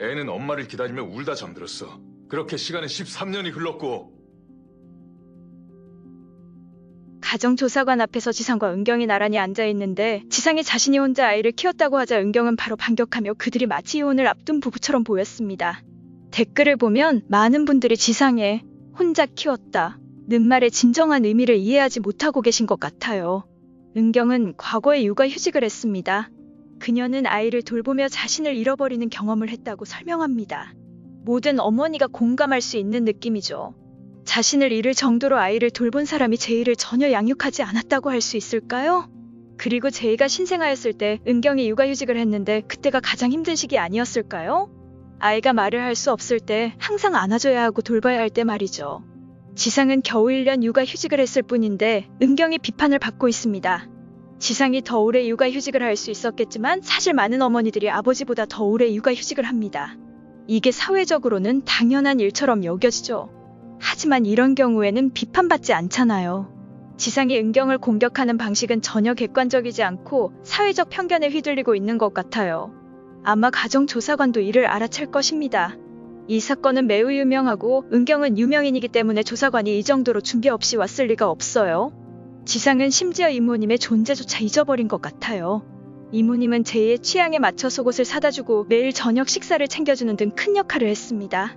애는 엄마를 기다리며 울다 잠들었어. 그렇게 시간은 13년이 흘렀고 가정조사관 앞에서 지상과 은경이 나란히 앉아 있는데 지상이 자신이 혼자 아이를 키웠다고 하자 은경은 바로 반격하며 그들이 마치 이혼을 앞둔 부부처럼 보였습니다. 댓글을 보면 많은 분들이 지상에 혼자 키웠다. 는 말의 진정한 의미를 이해하지 못하고 계신 것 같아요. 은경은 과거에 육아휴직을 했습니다. 그녀는 아이를 돌보며 자신을 잃어버리는 경험을 했다고 설명합니다. 모든 어머니가 공감할 수 있는 느낌이죠. 자신을 잃을 정도로 아이를 돌본 사람이 제이를 전혀 양육하지 않았다고 할 수 있을까요? 그리고 제이가 신생아였을 때 은경이 육아휴직을 했는데 그때가 가장 힘든 시기 아니었을까요? 아이가 말을 할 수 없을 때 항상 안아줘야 하고 돌봐야 할 때 말이죠. 지상은 겨우 1년 육아휴직을 했을 뿐인데 은경이 비판을 받고 있습니다. 지상이 더 오래 육아휴직을 할 수 있었겠지만 사실 많은 어머니들이 아버지보다 더 오래 육아휴직을 합니다. 이게 사회적으로는 당연한 일처럼 여겨지죠. 하지만 이런 경우에는 비판받지 않잖아요. 지상이 은경을 공격하는 방식은 전혀 객관적이지 않고 사회적 편견에 휘둘리고 있는 것 같아요. 아마 가정조사관도 이를 알아챌 것입니다. 이 사건은 매우 유명하고 은경은 유명인이기 때문에 조사관이 이 정도로 준비 없이 왔을 리가 없어요. 지상은 심지어 이모님의 존재조차 잊어버린 것 같아요. 이모님은 제이의 취향에 맞춰 속옷을 사다 주고 매일 저녁 식사를 챙겨주는 등 큰 역할을 했습니다.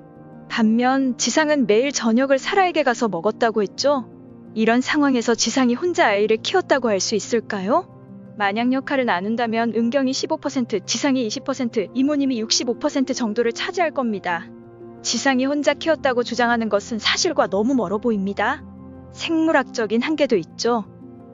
반면 지상은 매일 저녁을 사라에게 가서 먹었다고 했죠. 이런 상황에서 지상이 혼자 아이를 키웠다고 할 수 있을까요? 만약 역할을 나눈다면 은경이 15%, 지상이 20%, 이모님이 65% 정도를 차지할 겁니다. 지상이 혼자 키웠다고 주장하는 것은 사실과 너무 멀어 보입니다. 생물학적인 한계도 있죠.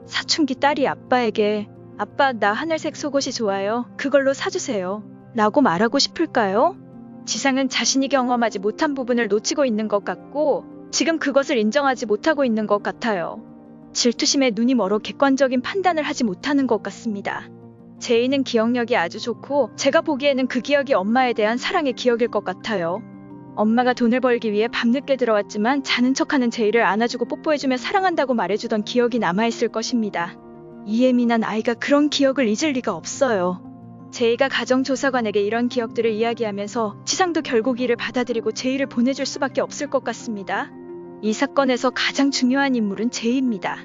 사춘기 딸이 아빠에게 아빠 나 하늘색 속옷이 좋아요. 그걸로 사주세요. 라고 말하고 싶을까요? 지상은 자신이 경험하지 못한 부분을 놓치고 있는 것 같고 지금 그것을 인정하지 못하고 있는 것 같아요. 질투심에 눈이 멀어 객관적인 판단을 하지 못하는 것 같습니다. 제이는 기억력이 아주 좋고 제가 보기에는 그 기억이 엄마에 대한 사랑의 기억일 것 같아요. 엄마가 돈을 벌기 위해 밤늦게 들어왔지만 자는 척하는 제이를 안아주고 뽀뽀해주며 사랑한다고 말해주던 기억이 남아있을 것입니다. 이예민한 아이가 그런 기억을 잊을 리가 없어요. 제이가 가정조사관에게 이런 기억들을 이야기하면서 지상도 결국 이를 받아들이고 제이를 보내줄 수밖에 없을 것 같습니다. 이 사건에서 가장 중요한 인물은 제이입니다.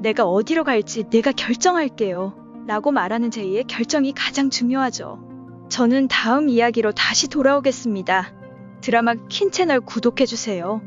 내가 어디로 갈지 내가 결정할게요. 라고 말하는 제이의 결정이 가장 중요하죠. 저는 다음 이야기로 다시 돌아오겠습니다. 드라마 킨 채널 구독해주세요.